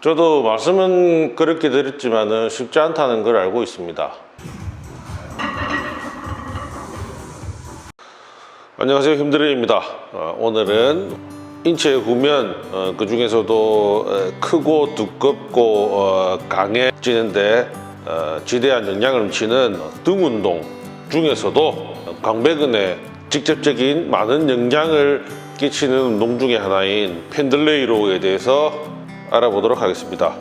저도 말씀은 그렇게 드렸지만은 쉽지 않다는 걸 알고 있습니다. 안녕하세요 힘들이입니다. 어, 오늘은 인체 후면 어, 그 중에서도 어, 크고 두껍고 어, 강해지는데 어, 지대한 영향을 미치는 등 운동 중에서도 광배근에 직접적인 많은 영향을 끼치는 운동 중에 하나인 펜들레이로에 대해서 알아보도록 하겠습니다.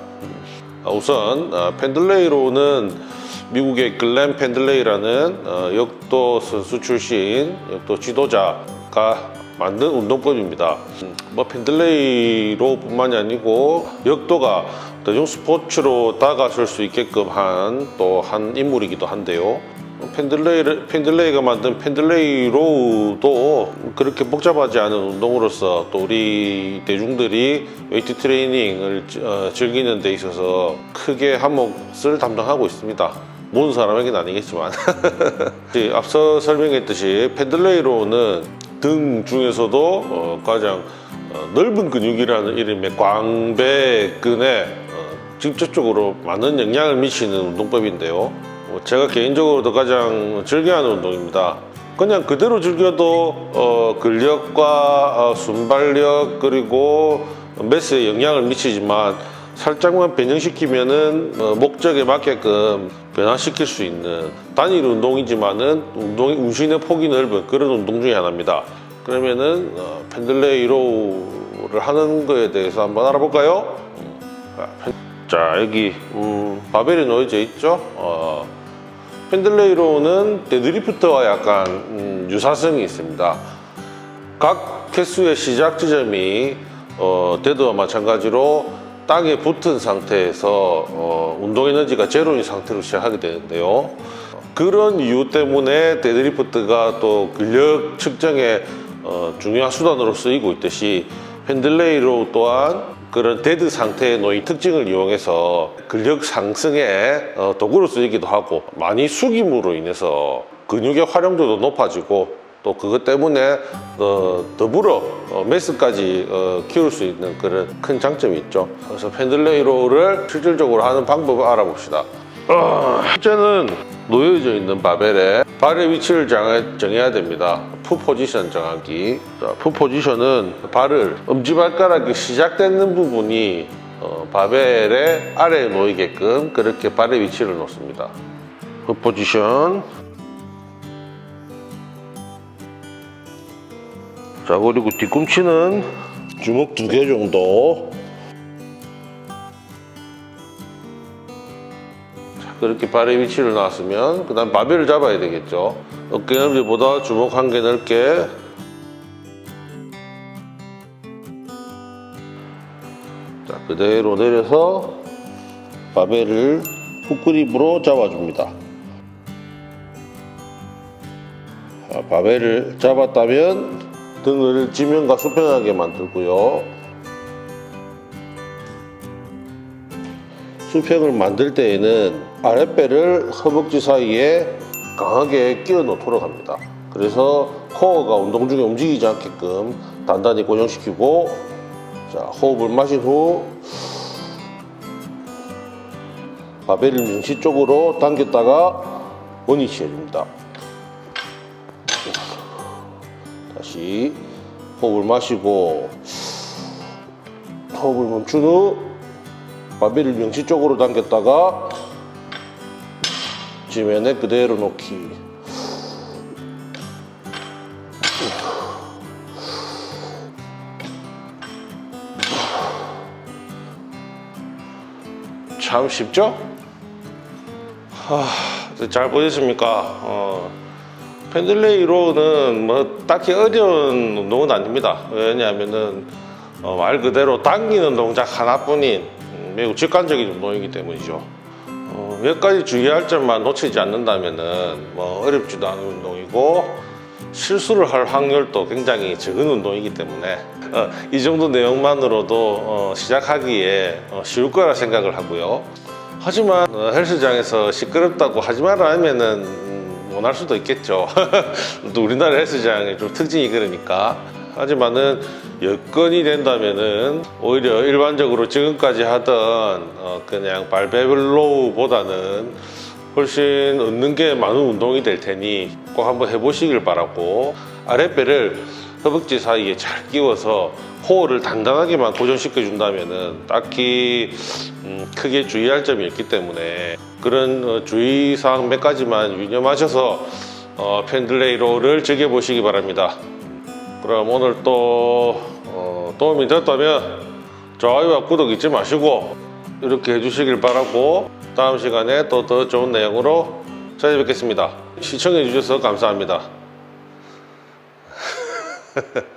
어, 우선 어, 펜들레이로는 미국의 글렌 펜들레이라는 어, 역도 선수 출신 역도 지도자가 만든 운동법입니다. 음, 뭐 펜들레이로뿐만이 아니고 역도가 대중 스포츠로 다가설 수 있게끔 한 또한 인물이기도 한데요. 펜들레이, 펜들레이가 만든 펜들레이 로우도 그렇게 복잡하지 않은 운동으로서 또 우리 대중들이 웨이트 트레이닝을 어, 즐기는 데 있어서 크게 한몫을 담당하고 있습니다. 모든 사람에게는 아니겠지만 앞서 설명했듯이 펜들레이 로우는 등 중에서도 어, 가장 어, 넓은 근육이라는 이름의 광배근에 어, 직접적으로 많은 영향을 미치는 운동법인데요. 어, 제가 개인적으로도 가장 즐겨하는 운동입니다. 그냥 그대로 즐겨도 어, 근력과 어, 순발력 그리고 매스에 영향을 미치지만 살짝만 변형시키면은 어, 목적에 맞게끔 변화시킬 수 있는 단일 운동이지만은 운동 운신의 폭이 넓은 그런 운동 중에 하나입니다. 그러면은 어, 펜들레이로를 하는 거에 대해서 한번 알아볼까요? 자, 펜- 자 여기 음, 바벨이 놓여져 있죠. 어, 펜들레이로는 데드리프트와 약간 음, 유사성이 있습니다. 각 개수의 시작 지점이 어, 데드와 마찬가지로 땅에 붙은 상태에서 어, 운동 에너지가 제로인 상태로 시작하게 되는데요. 그런 이유 때문에 데드리프트가 또 근력 측정의 어, 중요한 수단으로 쓰이고 있듯이 펜들레이로 또한 그런 데드 상태에 놓인 특징을 이용해서 근력 상승의 어, 도구로 쓰이기도 하고 많이 숙임으로 인해서 근육의 활용도도 높아지고 또 그것 때문에 어, 더불어 어, 매스까지 어, 키울 수 있는 그런 큰 장점이 있죠. 그래서 펜들레이로를 실질적으로 하는 방법을 알아봅시다. 어, 첫째는 놓여져 있는 바벨에 발의 위치를 정해, 정해야 됩니다. 푸 포지션 정하기. 자, 푸 포지션은 발을 엄지발가락이 시작되는 부분이 어, 바벨의 아래에 놓이게끔 그렇게 발의 위치를 놓습니다. 푸 포지션. 자 그리고 뒤꿈치는 주먹 두 개 정도 그렇게 발의 위치를 놨으면 그 다음 바벨을 잡아야 되겠죠. 어깨 넓이보다 주먹 한 개 넓게. 자 그대로 내려서 바벨을 훅그립으로 잡아줍니다. 자, 바벨을 잡았다면 등을 지면과 수평하게 만들고요. 수평을 만들 때에는 아랫배를 허벅지 사이에 강하게 끼워 놓도록 합니다. 그래서 코어가 운동 중에 움직이지 않게끔 단단히 고정시키고 자, 호흡을 마신 후 바벨을 명치 쪽으로 당겼다가 원위치 해줍니다. 다시 호흡을 마시고 호흡을 멈춘 후 바벨을 명치 쪽으로 당겼다가 지면에 그대로 놓기 참 쉽죠? 하, 잘 보셨습니까? 어. 펜들레이로는 뭐 딱히 어려운 운동은 아닙니다. 왜냐하면은 어, 말 그대로 당기는 동작 하나뿐인 음, 매우 직관적인 운동이기 때문이죠. 어, 몇 가지 주의할 점만 놓치지 않는다면은 뭐 어렵지도 않은 운동이고 실수를 할 확률도 굉장히 적은 운동이기 때문에 어, 이 정도 내용만으로도 어, 시작하기에 어, 쉬울 거라 생각을 하고요. 하지만 어, 헬스장에서 시끄럽다고 하지 말라 하면은 음, 원할 수도 있겠죠. 또 우리나라 헬스장의 좀 특징이 그러니까 하지만은 여건이 된다면은 오히려 일반적으로 지금까지 하던 어, 그냥 발베블로우보다는 훨씬 얻는 게 많은 운동이 될 테니 꼭 한번 해보시길 바라고 아랫배를 허벅지 사이에 잘 끼워서 호흡을 단단하게만 고정시켜 준다면은 딱히 음, 크게 주의할 점이 없기 때문에 그런 어, 주의사항 몇 가지만 유념하셔서 어, 펜들레이로를 즐겨보시기 바랍니다. 그럼 오늘 또 어, 도움이 됐다면 좋아요와 구독 잊지 마시고 이렇게 해주시길 바라고 다음 시간에 또 더 좋은 내용으로 찾아뵙겠습니다. 시청해 주셔서 감사합니다.